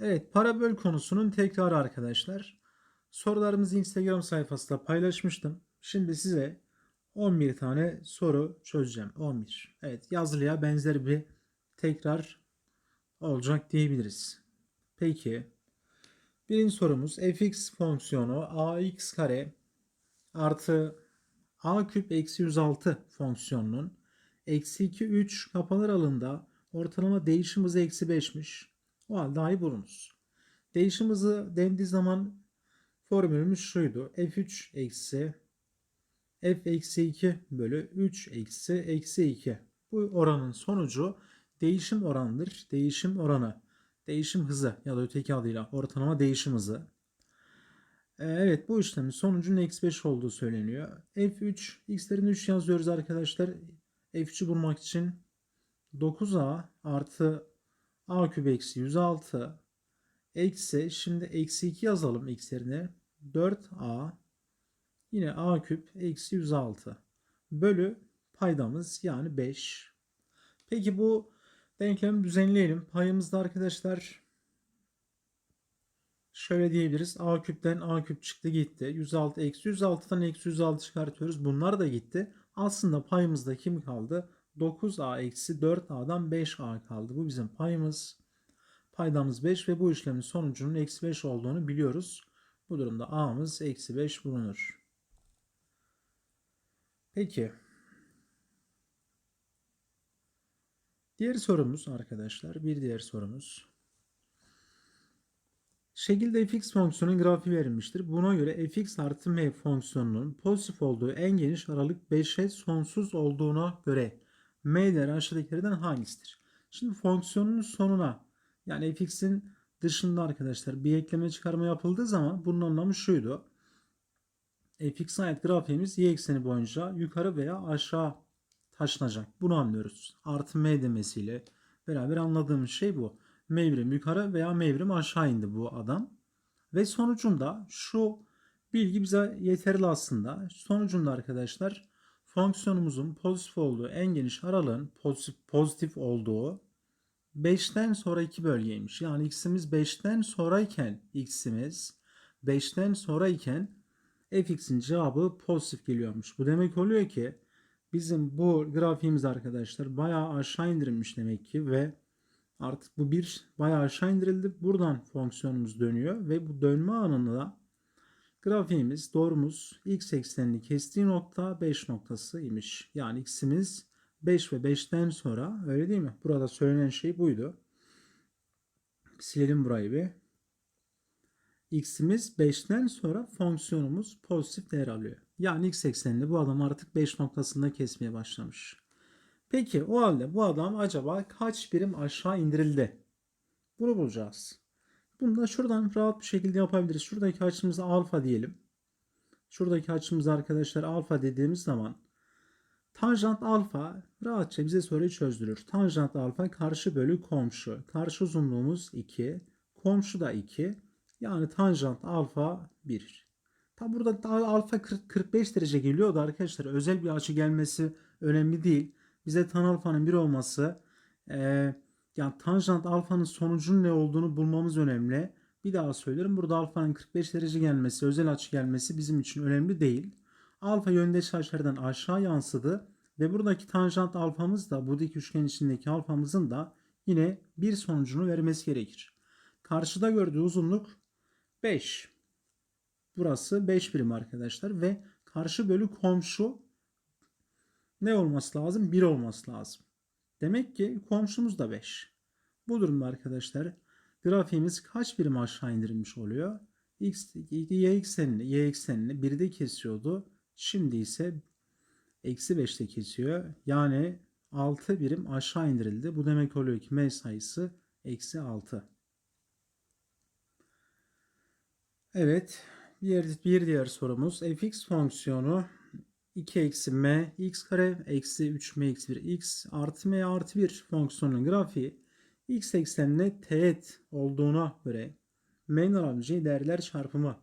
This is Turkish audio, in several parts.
Evet, parabol konusunun tekrarı arkadaşlar. Sorularımızı Instagram sayfasında paylaşmıştım. Şimdi size 11 tane soru çözeceğim. 11. Evet, yazılıya benzer bir tekrar olacak diyebiliriz. Peki, birinci sorumuz fx fonksiyonu ax kare artı a küp eksi 106 fonksiyonunun eksi 2 3 kapalı aralığında ortalama değişim hızı eksi 5'miş. O halde a'yı bulunuz. Değişim hızı dendiği zaman formülümüz şuydu. f3 eksi f eksi 2 bölü 3 eksi eksi 2. Bu oranın sonucu değişim oranıdır. Değişim oranı. Değişim hızı ya da öteki adıyla ortalama değişim hızı. Ee, Evet bu işlemin sonucunun eksi 5 olduğu söyleniyor. F3 x'lerini 3 yazıyoruz arkadaşlar. F3'ü bulmak için 9a artı a küp eksi 106 eksi şimdi eksi 2 yazalım x yerine 4a yine a küp eksi 106 bölü paydamız yani 5. Peki bu denklemi düzenleyelim. Payımızda arkadaşlar şöyle diyebiliriz. A küpten A küp çıktı gitti. 106 eksi 106'dan eksi 106 çıkartıyoruz. Bunlar da gitti. Aslında payımızda kim kaldı? 9A eksi 4A'dan 5A kaldı. Bu bizim payımız. Paydamız 5 ve bu işlemin sonucunun eksi 5 olduğunu biliyoruz. Bu durumda A'mız eksi 5 bulunur. Peki. Diğer sorumuz arkadaşlar. Bir diğer sorumuz. Şekilde fx fonksiyonun grafiği verilmiştir. Buna göre fx artı m fonksiyonunun pozitif olduğu en geniş aralık 5'e sonsuz olduğuna göre m değeri aşağıdakilerden hangisidir? Şimdi fonksiyonun sonuna yani fx'in dışında arkadaşlar bir ekleme çıkarma yapıldığı zaman bunun anlamı şuydu. fx'e ait grafiğimiz y ekseni boyunca yukarı veya aşağı taşınacak. Bunu anlıyoruz. Artı m demesiyle beraber anladığımız şey bu mevrim yukarı veya mevrim aşağı indi bu adam. Ve sonucunda şu bilgi bize yeterli aslında. Sonucunda arkadaşlar fonksiyonumuzun pozitif olduğu en geniş aralığın pozitif, pozitif olduğu 5'ten sonraki bölgeymiş. Yani x'imiz 5'ten sonrayken x'imiz 5'ten sonrayken fx'in cevabı pozitif geliyormuş. Bu demek oluyor ki bizim bu grafiğimiz arkadaşlar bayağı aşağı indirilmiş demek ki ve Artık bu bir bayağı aşağı indirildi. Buradan fonksiyonumuz dönüyor ve bu dönme anında grafiğimiz doğrumuz x eksenini kestiği nokta 5 noktası imiş. Yani x'imiz 5 ve 5'ten sonra öyle değil mi? Burada söylenen şey buydu. Silelim burayı bir. x'imiz 5'ten sonra fonksiyonumuz pozitif değer alıyor. Yani x eksenini bu adam artık 5 noktasında kesmeye başlamış. Peki o halde bu adam acaba kaç birim aşağı indirildi? Bunu bulacağız. Bunu da şuradan rahat bir şekilde yapabiliriz. Şuradaki açımıza alfa diyelim. Şuradaki açımız arkadaşlar alfa dediğimiz zaman tanjant alfa rahatça bize soruyu çözdürür. Tanjant alfa karşı bölü komşu. Karşı uzunluğumuz 2. Komşu da 2. Yani tanjant alfa 1. Tabi burada alfa 40, 45 derece geliyor da arkadaşlar özel bir açı gelmesi önemli değil bize tan alfanın 1 olması e, yani tanjant alfanın sonucunun ne olduğunu bulmamız önemli. Bir daha söylerim. Burada alfanın 45 derece gelmesi, özel açı gelmesi bizim için önemli değil. Alfa yöndeş açılardan aşağı yansıdı ve buradaki tanjant alfamız da bu dik üçgen içindeki alfamızın da yine bir sonucunu vermesi gerekir. Karşıda gördüğü uzunluk 5. Burası 5 birim arkadaşlar ve karşı bölü komşu ne olması lazım? 1 olması lazım. Demek ki komşumuz da 5. Bu durumda arkadaşlar grafiğimiz kaç birim aşağı indirilmiş oluyor? X, y eksenini, y eksenini 1'de kesiyordu. Şimdi ise eksi 5'te kesiyor. Yani 6 birim aşağı indirildi. Bu demek oluyor ki m sayısı eksi 6. Evet. Bir, bir diğer sorumuz fx fonksiyonu 2 eksi m x kare eksi 3 m eksi 1 x artı m artı 1 fonksiyonun grafiği x eksenine teğet olduğuna göre m'nin alabileceği değerler çarpımı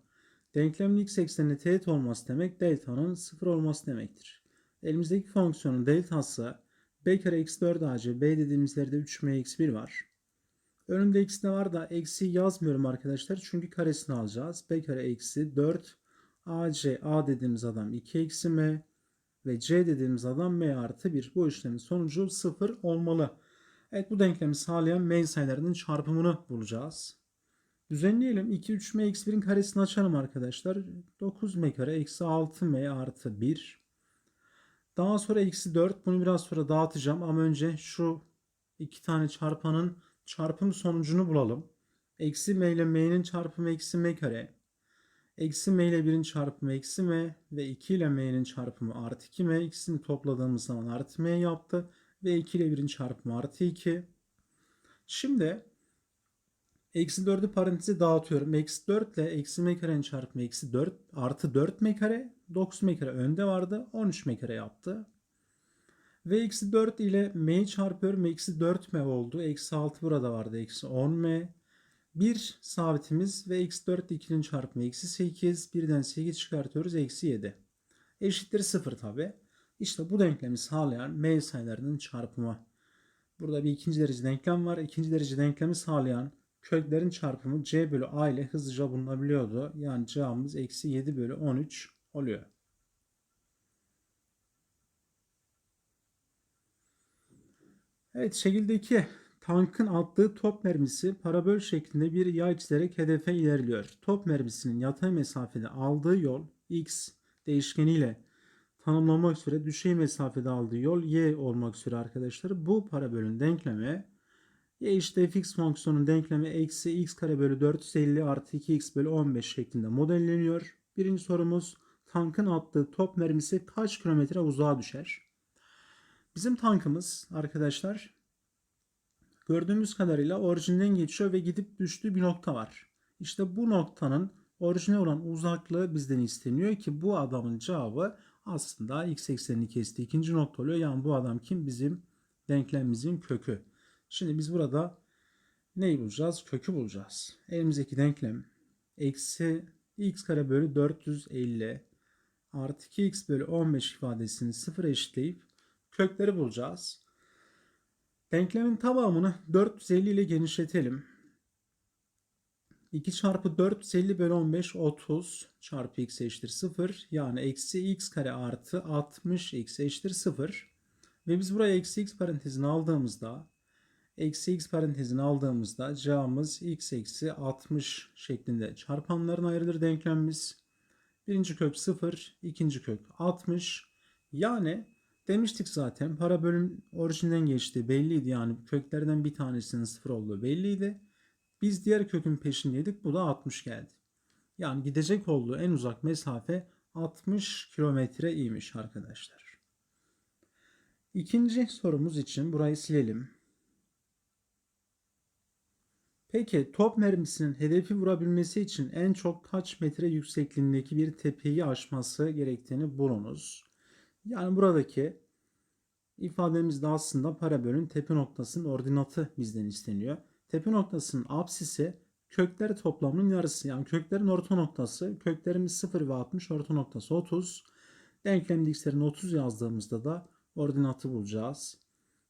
denklemin x eksenine teğet olması demek delta'nın 0 olması demektir. Elimizdeki fonksiyonun deltası b kare eksi 4 ac b dediğimiz yerde 3 m eksi 1 var. Önümde eksi de var da eksi yazmıyorum arkadaşlar. Çünkü karesini alacağız. B kare eksi 4 AC A dediğimiz adam 2 eksi M ve C dediğimiz adam M artı 1. Bu işlemin sonucu 0 olmalı. Evet bu denklemi sağlayan M sayılarının çarpımını bulacağız. Düzenleyelim. 2 3 M eksi 1'in karesini açalım arkadaşlar. 9 M kare eksi 6 M artı 1. Daha sonra eksi 4. Bunu biraz sonra dağıtacağım ama önce şu iki tane çarpanın çarpım sonucunu bulalım. Eksi m ile m'nin çarpımı eksi m kare. Eksi m ile 1'in çarpımı eksi m ve 2 ile m'nin çarpımı artı 2m. İkisini topladığımız zaman artı m yaptı. Ve 2 ile 1'in çarpımı artı 2. Şimdi eksi 4'ü paranteze dağıtıyorum. Eksi 4 ile eksi m karenin çarpımı eksi 4 artı 4 m kare. 9 m kare önde vardı. 13 m kare yaptı. Ve eksi 4 ile m'yi çarpıyorum. Eksi 4m oldu. Eksi 6 burada vardı. Eksi 10m. 1 sabitimiz ve eksi 4 ile 2'nin çarpımı eksi 8. Birden 8 çıkartıyoruz. Eksi 7. Eşittir 0 tabi. İşte bu denklemi sağlayan m sayılarının çarpımı. Burada bir ikinci derece denklem var. İkinci derece denklemi sağlayan köklerin çarpımı c bölü a ile hızlıca bulunabiliyordu. Yani cevabımız eksi 7 bölü 13 oluyor. Evet şekildeki tankın attığı top mermisi parabol şeklinde bir yay çizerek hedefe ilerliyor. Top mermisinin yatay mesafede aldığı yol x değişkeniyle tanımlamak üzere düşey mesafede aldığı yol y olmak üzere arkadaşlar. Bu parabolün denklemi y işte fx fonksiyonun denklemi eksi x kare bölü 450 artı 2x bölü 15 şeklinde modelleniyor. Birinci sorumuz tankın attığı top mermisi kaç kilometre uzağa düşer? Bizim tankımız arkadaşlar gördüğümüz kadarıyla orijinden geçiyor ve gidip düştüğü bir nokta var. İşte bu noktanın orijine olan uzaklığı bizden isteniyor ki bu adamın cevabı aslında x eksenini kesti ikinci nokta oluyor. Yani bu adam kim? Bizim denklemimizin kökü. Şimdi biz burada neyi bulacağız? Kökü bulacağız. Elimizdeki denklem eksi x kare bölü 450 artı 2x bölü 15 ifadesini sıfır eşitleyip kökleri bulacağız. Denklemin tamamını 450 ile genişletelim. 2 çarpı 450 bölü 15 30 çarpı x eşittir 0. Yani eksi x kare artı 60 x eşittir 0. Ve biz buraya eksi x parantezini aldığımızda eksi x parantezini aldığımızda cevabımız x eksi 60 şeklinde çarpanların ayrılır denklemimiz. Birinci kök 0, ikinci kök 60. Yani Demiştik zaten parabolün orijinden geçtiği belliydi. Yani köklerden bir tanesinin sıfır olduğu belliydi. Biz diğer kökün peşindeydik. Bu da 60 geldi. Yani gidecek olduğu en uzak mesafe 60 kilometreymiş arkadaşlar. İkinci sorumuz için burayı silelim. Peki top mermisinin hedefi vurabilmesi için en çok kaç metre yüksekliğindeki bir tepeyi aşması gerektiğini bulunuz. Yani buradaki ifademizde aslında parabolün tepe noktasının ordinatı bizden isteniyor. Tepe noktasının apsisi kökler toplamının yarısı. Yani köklerin orta noktası. Köklerimiz 0 ve 60. Orta noktası 30. Denklemde x'lerin 30 yazdığımızda da ordinatı bulacağız.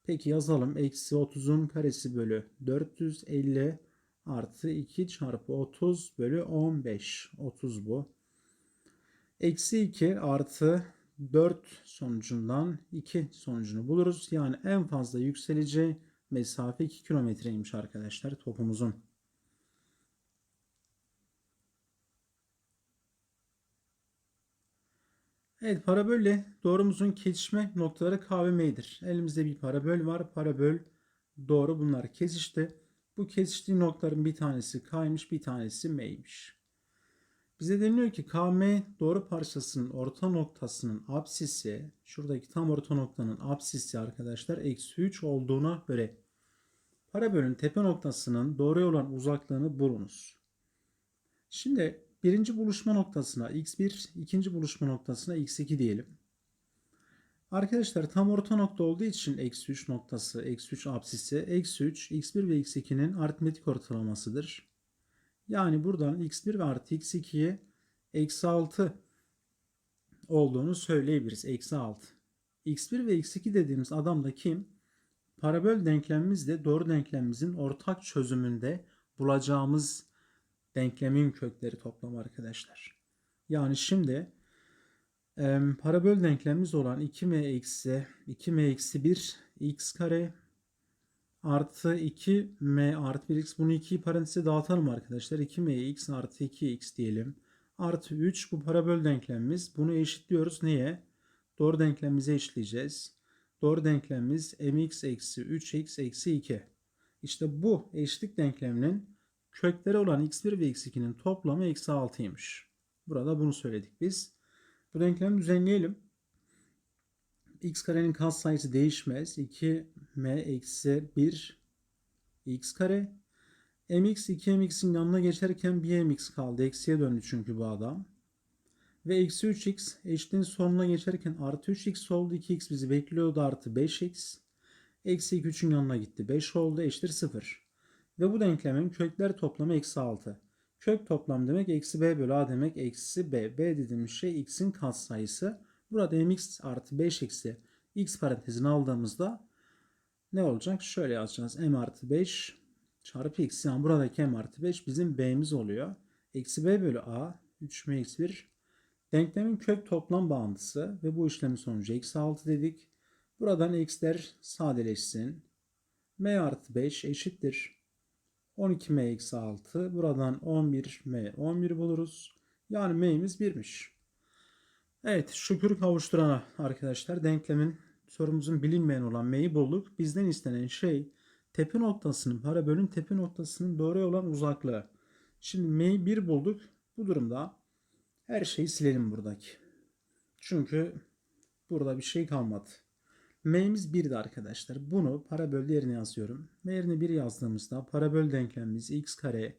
Peki yazalım. Eksi 30'un karesi bölü 450 artı 2 çarpı 30 bölü 15. 30 bu. Eksi 2 artı 4 sonucundan 2 sonucunu buluruz. Yani en fazla yükseleceği mesafe 2 kilometreymiş arkadaşlar topumuzun. Evet parabolle doğrumuzun kesişme noktaları K ve M'dir. Elimizde bir parabol var. Parabol doğru bunlar kesişti. Bu kesiştiği noktaların bir tanesi K'ymış bir tanesi M'ymiş. Bize deniliyor ki KM doğru parçasının orta noktasının apsisi şuradaki tam orta noktanın apsisi arkadaşlar eksi 3 olduğuna göre parabolün tepe noktasının doğru olan uzaklığını bulunuz. Şimdi birinci buluşma noktasına x1, ikinci buluşma noktasına x2 diyelim. Arkadaşlar tam orta nokta olduğu için eksi 3 noktası, eksi 3 apsisi, eksi 3 x1 ve x2'nin aritmetik ortalamasıdır. Yani buradan x1 ve artı x2'ye eksi 6 olduğunu söyleyebiliriz. Eksi 6. x1 ve x2 dediğimiz adam da kim? parabol denklemimiz de doğru denklemimizin ortak çözümünde bulacağımız denklemin kökleri toplamı arkadaşlar. Yani şimdi parabol denklemimiz olan 2m eksi 2m eksi 1 x kare artı 2m artı 1x bunu 2'yi paranteze dağıtalım arkadaşlar. 2mx artı 2x diyelim. Artı 3 bu parabol denklemimiz. Bunu eşitliyoruz. Niye? Doğru denklemimize eşitleyeceğiz. Doğru denklemimiz mx eksi 3x eksi 2. İşte bu eşitlik denkleminin kökleri olan x1 ve x2'nin toplamı eksi 6'ymış. Burada bunu söyledik biz. Bu denklemi düzenleyelim. X karenin katsayısı değişmez. 2m eksi 1 x kare. mx 2mx'in yanına geçerken 1mx kaldı. Eksiye döndü çünkü bu adam. Ve eksi 3x eşitliğin sonuna geçerken artı 3x oldu. 2x bizi bekliyordu artı 5x. Eksi 2 3'ün yanına gitti. 5 oldu eşittir 0. Ve bu denklemin kökler toplamı eksi 6. Kök toplam demek eksi b bölü a demek eksi b. b dediğimiz şey x'in katsayısı. Burada mx artı 5 eksi x parantezini aldığımızda ne olacak? Şöyle yazacağız. m artı 5 çarpı x. Yani buradaki m artı 5 bizim b'miz oluyor. Eksi b bölü a 3m eksi 1 Denklemin kök toplam bağıntısı ve bu işlemin sonucu eksi 6 dedik. Buradan x'ler sadeleşsin. m artı 5 eşittir. 12m eksi 6. Buradan 11m 11 buluruz. Yani m'imiz 1'miş. Evet şükür kavuşturana arkadaşlar denklemin sorumuzun bilinmeyen olan m'yi bulduk. Bizden istenen şey tepe noktasının parabolün tepe noktasının doğru olan uzaklığı. Şimdi m'yi 1 bulduk. Bu durumda her şeyi silelim buradaki. Çünkü burada bir şey kalmadı. M'imiz 1'di arkadaşlar. Bunu parabol yerine yazıyorum. M yerine 1 yazdığımızda parabol denklemimiz x kare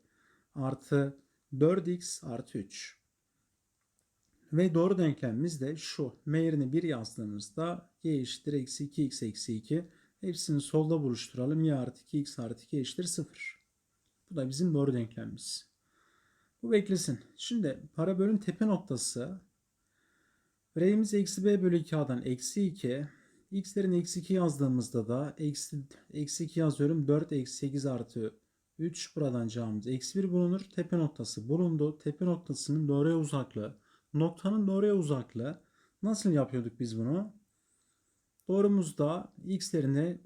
artı 4x artı 3. Ve doğru denklemimiz de şu. M yerine 1 yazdığımızda y eşittir eksi 2x eksi 2. Hepsini solda buluşturalım. y artı 2x artı 2 eşittir 0. Bu da bizim doğru denklemimiz. Bu beklesin. Şimdi parabolün tepe noktası R'imiz eksi b bölü 2a'dan eksi 2. X'lerin eksi 2 yazdığımızda da eksi, eksi 2 yazıyorum. 4 eksi 8 artı 3 buradan cevabımız eksi 1 bulunur. Tepe noktası bulundu. Tepe noktasının doğruya uzaklığı. Noktanın doğruya uzaklığı. Nasıl yapıyorduk biz bunu? Doğrumuzda x'lerine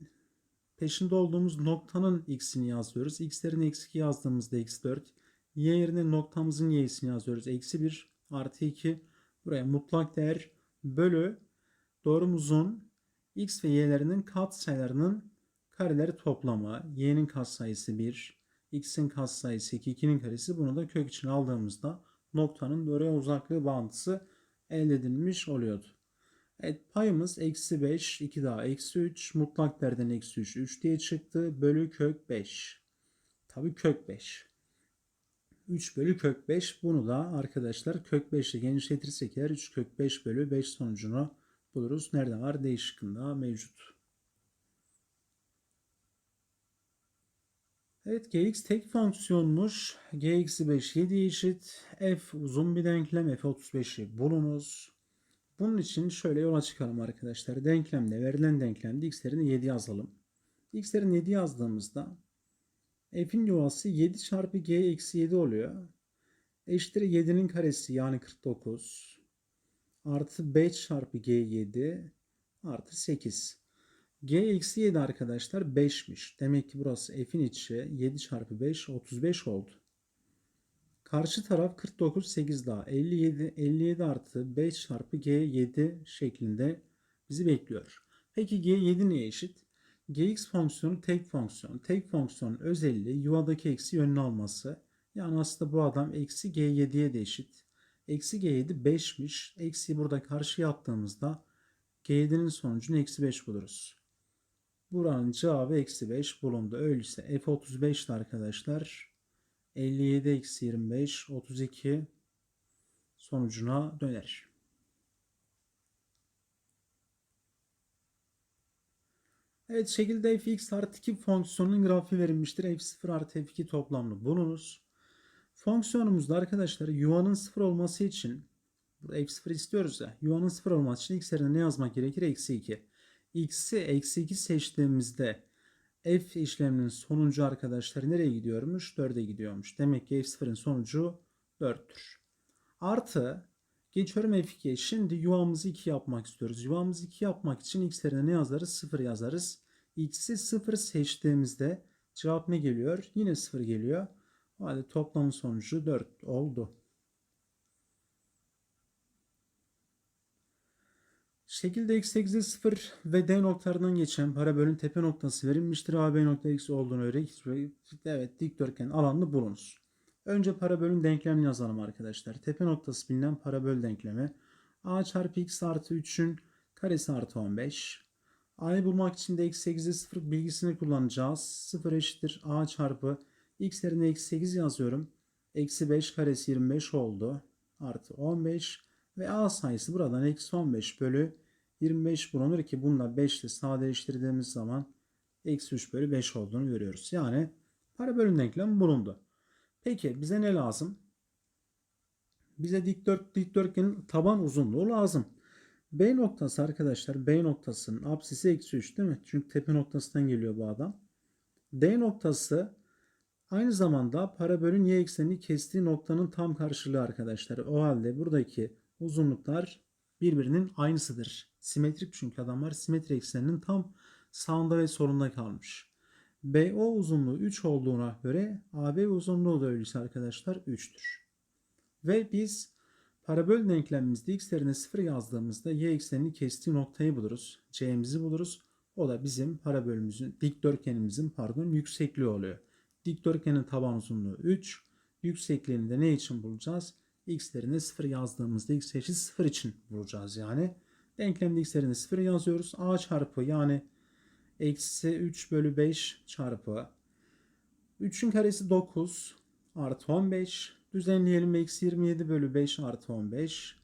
peşinde olduğumuz noktanın x'ini yazıyoruz. x'lerin eksi 2 yazdığımızda eksi 4. Y yerine noktamızın y'sini yazıyoruz. Eksi 1 artı 2. Buraya mutlak değer bölü doğrumuzun x ve y'lerinin katsayılarının kareleri toplamı. y'nin katsayısı 1, x'in katsayısı 2, 2'nin karesi. Bunu da kök içine aldığımızda noktanın doğruya uzaklığı bağıntısı elde edilmiş oluyordu. Evet payımız eksi 5, 2 daha eksi 3, mutlak değerden eksi 3, 3 diye çıktı. Bölü kök 5. Tabii kök 5. 3 bölü kök 5. Bunu da arkadaşlar kök 5 ile genişletirsek eğer 3 kök 5 bölü 5 sonucunu buluruz. Nerede var? D şıkkında mevcut. Evet gx tek fonksiyonmuş. g eksi 5 7 eşit. f uzun bir denklem. f 35'i bulunuz. Bunun için şöyle yola çıkalım arkadaşlar. Denklemde verilen denklemde x'lerini 7 yazalım. x'lerini 7 yazdığımızda f'in yuvası 7 çarpı g eksi 7 oluyor. Eşittir 7'nin karesi yani 49. Artı 5 çarpı g 7 artı 8. g eksi 7 arkadaşlar 5'miş. Demek ki burası f'in içi 7 çarpı 5 35 oldu. Karşı taraf 49 8 daha 57 57 artı 5 çarpı g 7 şeklinde bizi bekliyor. Peki g 7 neye eşit? gx fonksiyonu tek fonksiyon. Tek fonksiyonun özelliği yuvadaki eksi yönünü alması. Yani aslında bu adam eksi g7'ye de eşit. Eksi g7 5'miş. Eksiyi burada karşıya attığımızda g7'nin sonucunu eksi 5 buluruz. Buranın cevabı eksi 5 bulundu. Öyleyse f35'ti arkadaşlar. 57 eksi 25 32 sonucuna döner. Evet şekilde fx artı 2 fonksiyonunun grafiği verilmiştir. f0 artı f2 toplamlı bulunuz. Fonksiyonumuzda arkadaşlar yuvanın 0 olması için burada f0 istiyoruz ya. Yuvanın 0 olması için x yerine ne yazmak gerekir? Eksi 2. x'i eksi 2 seçtiğimizde f işleminin sonucu arkadaşlar nereye gidiyormuş? 4'e gidiyormuş. Demek ki f0'ın sonucu 4'tür. Artı geçiyorum f2'ye. Şimdi yuvamızı 2 yapmak istiyoruz. Yuvamızı 2 yapmak için x yerine ne yazarız? 0 yazarız. x'i 0 seçtiğimizde cevap ne geliyor? Yine 0 geliyor. O halde toplamın sonucu 4 oldu. Şekilde x8'e 0 ve d noktalarından geçen parabolün tepe noktası verilmiştir. AB nokta x olduğunu öğrendik. Evet dikdörtgen alanını bulunuz. Önce parabolün denklemini yazalım arkadaşlar. Tepe noktası bilinen parabol denklemi. a çarpı x artı 3'ün karesi artı 15. a'yı bulmak için de x8'e 0 bilgisini kullanacağız. 0 eşittir a çarpı x yerine eksi 8 yazıyorum. Eksi 5 karesi 25 oldu. Artı 15 ve a sayısı buradan eksi 15 bölü 25 bulunur ki bununla 5 ile sadeleştirdiğimiz zaman eksi 3 bölü 5 olduğunu görüyoruz. Yani parabolün denklemi bulundu. Peki bize ne lazım? Bize dikdört, dikdörtgenin taban uzunluğu lazım. B noktası arkadaşlar B noktasının apsisi eksi 3 değil mi? Çünkü tepe noktasından geliyor bu adam. D noktası aynı zamanda parabolün y eksenini kestiği noktanın tam karşılığı arkadaşlar. O halde buradaki uzunluklar birbirinin aynısıdır. Simetrik çünkü adamlar simetri ekseninin tam sağında ve solunda kalmış. BO uzunluğu 3 olduğuna göre AB uzunluğu da öyleyse arkadaşlar 3'tür. Ve biz parabol denklemimizde x yerine 0 yazdığımızda y eksenini kestiği noktayı buluruz. C'mizi buluruz. O da bizim parabolümüzün, dikdörtgenimizin pardon yüksekliği oluyor. Dikdörtgenin taban uzunluğu 3. Yüksekliğini de ne için bulacağız? x yerine 0 yazdığımızda x eşit 0 için bulacağız yani. Denklemde x yerine 0 yazıyoruz. a çarpı yani eksi 3 bölü 5 çarpı. 3'ün karesi 9 artı 15 düzenleyelim eksi 27 bölü 5 artı 15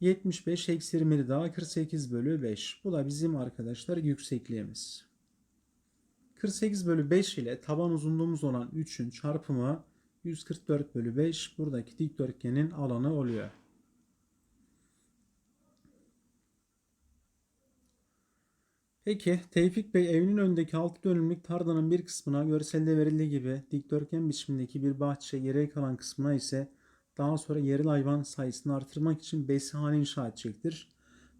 75 eksi 27 daha 48 bölü 5 bu da bizim arkadaşlar yüksekliğimiz. 48 bölü 5 ile taban uzunluğumuz olan 3'ün çarpımı 144 bölü 5 buradaki dikdörtgenin alanı oluyor. Peki Tevfik Bey evinin önündeki 6 dönümlük tarlanın bir kısmına görselde verildiği gibi dikdörtgen biçimindeki bir bahçe geriye kalan kısmına ise daha sonra yerel hayvan sayısını artırmak için besihane inşa edecektir.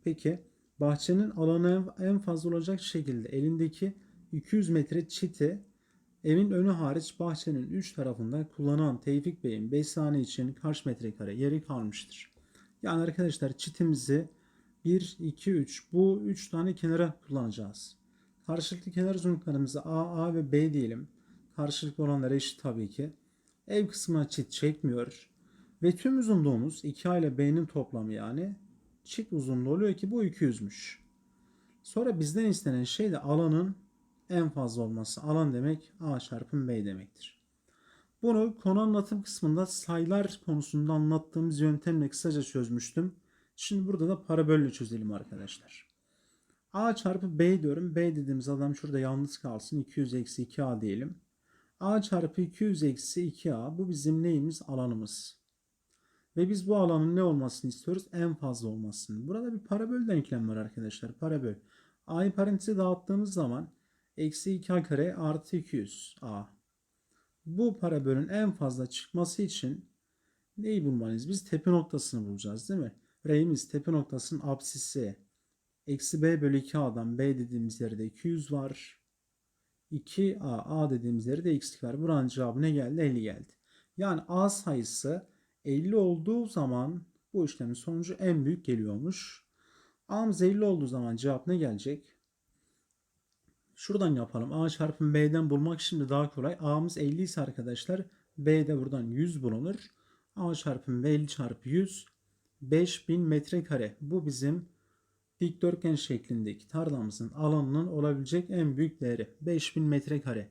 Peki bahçenin alanı en fazla olacak şekilde elindeki 200 metre çiti evin önü hariç bahçenin 3 tarafında kullanan Tevfik Bey'in besihane için kaç metrekare yeri kalmıştır? Yani arkadaşlar çitimizi 1, 2, 3. Bu 3 tane kenara kullanacağız. Karşılıklı kenar uzunluklarımızı A, A ve B diyelim. Karşılıklı olanlar eşit tabii ki. Ev kısmına çit çekmiyor. Ve tüm uzunluğumuz 2A ile B'nin toplamı yani çit uzunluğu oluyor ki bu 200'müş. Sonra bizden istenen şey de alanın en fazla olması. Alan demek A çarpı B demektir. Bunu konu anlatım kısmında sayılar konusunda anlattığımız yöntemle kısaca çözmüştüm. Şimdi burada da parabolle çözelim arkadaşlar. A çarpı B diyorum. B dediğimiz adam şurada yalnız kalsın. 200 eksi 2A diyelim. A çarpı 200 eksi 2A bu bizim neyimiz? Alanımız. Ve biz bu alanın ne olmasını istiyoruz? En fazla olmasını. Burada bir parabol denklem var arkadaşlar. Parabol. A'yı paranteze dağıttığımız zaman eksi 2A kare artı 200 A. Bu parabolün en fazla çıkması için neyi bulmalıyız? Biz tepe noktasını bulacağız değil mi? R'imiz tepe noktasının apsisi. Eksi b bölü 2a'dan b dediğimiz yerde 200 var. 2a, a dediğimiz yerde x var. Buranın cevabı ne geldi? 50 geldi. Yani a sayısı 50 olduğu zaman bu işlemin sonucu en büyük geliyormuş. A'mız 50 olduğu zaman cevap ne gelecek? Şuradan yapalım. A çarpı B'den bulmak şimdi daha kolay. A'mız 50 ise arkadaşlar B de buradan 100 bulunur. A çarpı B 50 çarpı 100 5000 metrekare. Bu bizim dikdörtgen şeklindeki tarlamızın alanının olabilecek en büyük değeri. 5000 metrekare.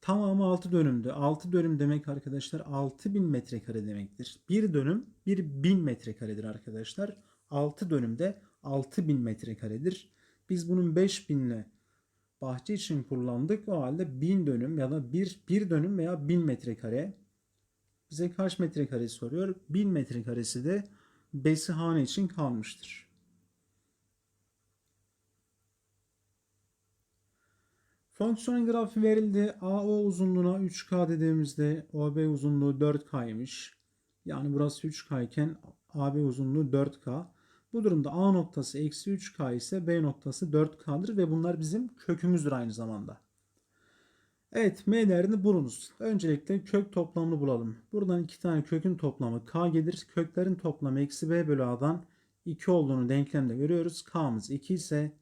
Tamamı 6 dönümdü. 6 dönüm demek arkadaşlar 6000 metrekare demektir. Bir dönüm 1000 metrekaredir arkadaşlar. 6 dönümde 6000 metrekaredir. Biz bunun 5000 ile bahçe için kullandık. O halde 1000 dönüm ya da 1, 1 dönüm veya 1000 metrekare. Bize kaç metrekare soruyor? 1000 metrekaresi de besihane için kalmıştır. Fonksiyonun grafiği verildi. AO uzunluğuna 3K dediğimizde OB uzunluğu 4K'ymış. Yani burası 3K iken AB uzunluğu 4K. Bu durumda A noktası eksi 3K ise B noktası 4K'dır ve bunlar bizim kökümüzdür aynı zamanda. Evet M değerini bulunuz. Öncelikle kök toplamını bulalım. Buradan iki tane kökün toplamı K gelir. Köklerin toplamı eksi B bölü A'dan 2 olduğunu denklemde görüyoruz. K'mız 2 ise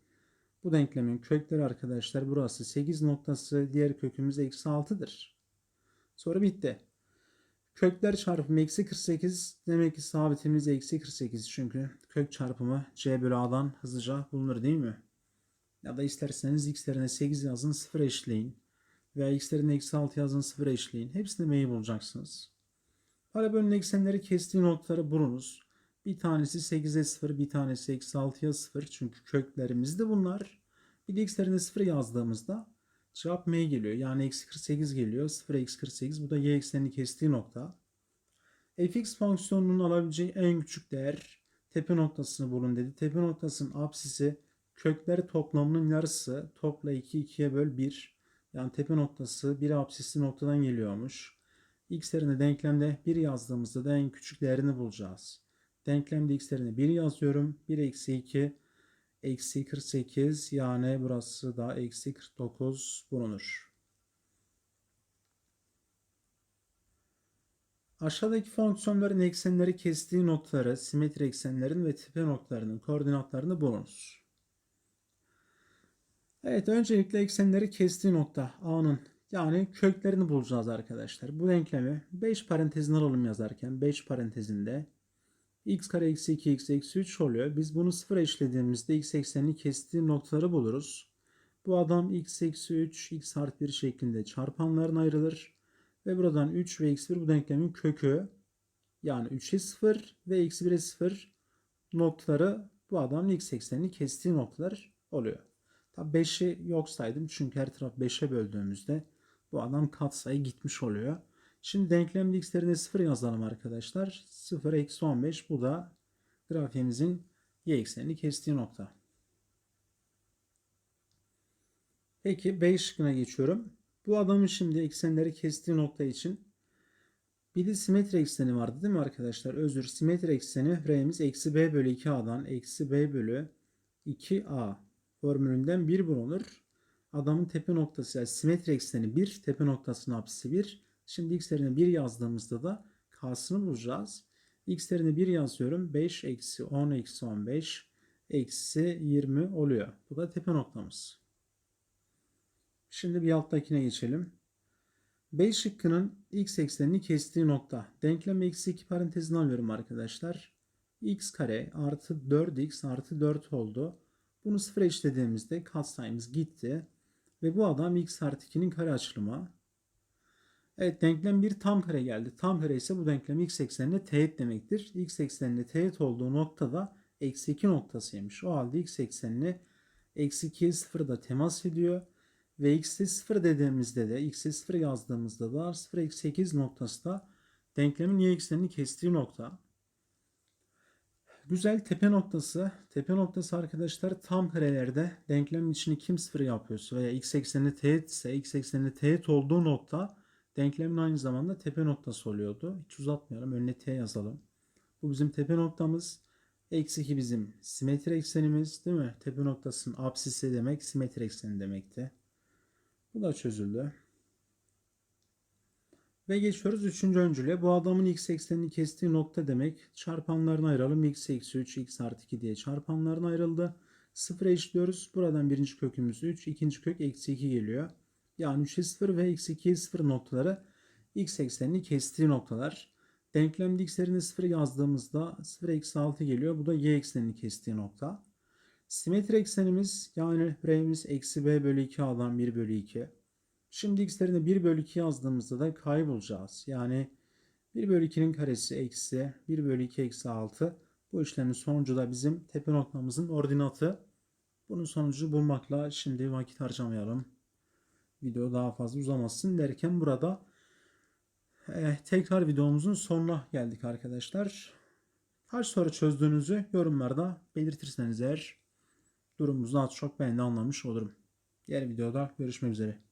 bu denklemin kökleri arkadaşlar burası 8 noktası diğer kökümüz eksi 6'dır. Sonra bitti. Kökler çarpımı eksi 48 demek ki sabitimiz eksi 48 çünkü kök çarpımı c bölü a'dan hızlıca bulunur değil mi? Ya da isterseniz x yerine 8 yazın 0 eşleyin. Veya x yerine eksi 6 yazın 0 eşleyin. Hepsinde m'yi bulacaksınız. Parabolün eksenleri kestiği noktaları bulunuz. Bir tanesi 8'e 0, bir tanesi eksi 6'ya 0. Çünkü köklerimiz de bunlar. Bir de x yerine 0 yazdığımızda cevap m geliyor. Yani eksi 48 geliyor. 0 eksi 48. Bu da y eksenini kestiği nokta. fx fonksiyonunun alabileceği en küçük değer tepe noktasını bulun dedi. Tepe noktasının apsisi kökleri toplamının yarısı. Topla 2 2'ye böl 1. Yani tepe noktası bir apsisli noktadan geliyormuş. x yerine denklemde 1 yazdığımızda da en küçük değerini bulacağız. Denklemde x yerine 1 yazıyorum. 1 eksi 2 eksi 48 yani burası da eksi 49 bulunur. Aşağıdaki fonksiyonların eksenleri kestiği noktaları, simetri eksenlerin ve tepe noktalarının koordinatlarını bulunuz. Evet öncelikle eksenleri kestiği nokta A'nın yani köklerini bulacağız arkadaşlar. Bu denklemi 5 parantezin alalım yazarken 5 parantezinde x kare eksi 2x eksi 3 oluyor. Biz bunu sıfıra eşlediğimizde x eksenini kestiği noktaları buluruz. Bu adam x eksi 3 x artı 1 şeklinde çarpanlarına ayrılır. Ve buradan 3 ve eksi 1 bu denklemin kökü. Yani 3'e 0 ve eksi 1'e 0 noktaları bu adamın x eksenini kestiği noktalar oluyor. Tabi 5'i yok saydım çünkü her taraf 5'e böldüğümüzde bu adam katsayı gitmiş oluyor. Şimdi denklemde x'lerine 0 yazalım arkadaşlar. 0 eksi 15 bu da grafiğimizin y eksenini kestiği nokta. Peki B şıkkına geçiyorum. Bu adamın şimdi eksenleri kestiği nokta için bir de simetri ekseni vardı değil mi arkadaşlar? Özür simetri ekseni R'miz eksi B bölü 2A'dan eksi B bölü 2A formülünden 1 bulunur. Adamın tepe noktası yani simetri ekseni 1, tepe noktasının apsisi 1. Şimdi x yerine 1 yazdığımızda da k'sını bulacağız. x yerine 1 yazıyorum. 5 eksi 10 eksi 15 eksi 20 oluyor. Bu da tepe noktamız. Şimdi bir alttakine geçelim. B şıkkının x eksenini kestiği nokta. Denklem eksi 2 parantezini alıyorum arkadaşlar. x kare artı 4x artı 4 oldu. Bunu sıfır eşlediğimizde katsayımız gitti. Ve bu adam x artı 2'nin kare açılımı. Evet denklem bir tam kare geldi. Tam kare ise bu denklem x eksenine teğet demektir. x eksenine teğet olduğu noktada eksi 2 noktasıymış. O halde x eksenine eksi 2'ye 0'da temas ediyor. Ve x'e 0 dediğimizde de x'e 0 yazdığımızda da 0 eksi 8 noktası da denklemin y eksenini kestiği nokta. Güzel tepe noktası. Tepe noktası arkadaşlar tam karelerde denklemin içini kim sıfır yapıyorsa veya x eksenine teğet ise x eksenine teğet olduğu nokta denklemin aynı zamanda tepe noktası oluyordu. Hiç uzatmayalım. Önüne t yazalım. Bu bizim tepe noktamız. Eksi 2 bizim simetri eksenimiz değil mi? Tepe noktasının apsisi demek simetri ekseni demekti. Bu da çözüldü. Ve geçiyoruz üçüncü öncüle. Bu adamın x eksenini kestiği nokta demek. Çarpanlarına ayıralım. x eksi 3, x artı 2 diye çarpanlarına ayrıldı. Sıfıra eşliyoruz. Buradan birinci kökümüz 3, ikinci kök eksi 2 geliyor. Yani 3'e 0 ve eksi 2'ye 0 noktaları x eksenini kestiği noktalar. Denklemde x yerine 0 yazdığımızda 0 eksi 6 geliyor. Bu da y eksenini kestiği nokta. Simetri eksenimiz yani r'miz eksi b bölü 2 a'dan 1 bölü 2. Şimdi x yerine 1 bölü 2 yazdığımızda da kaybolacağız. Yani 1 bölü 2'nin karesi eksi 1 bölü 2 eksi 6. Bu işlemin sonucu da bizim tepe noktamızın ordinatı. Bunun sonucu bulmakla şimdi vakit harcamayalım. Video daha fazla uzamasın derken burada e, tekrar videomuzun sonuna geldik arkadaşlar. Kaç soru çözdüğünüzü yorumlarda belirtirseniz eğer durumumuzu az çok ben anlamış olurum. Diğer videoda görüşmek üzere.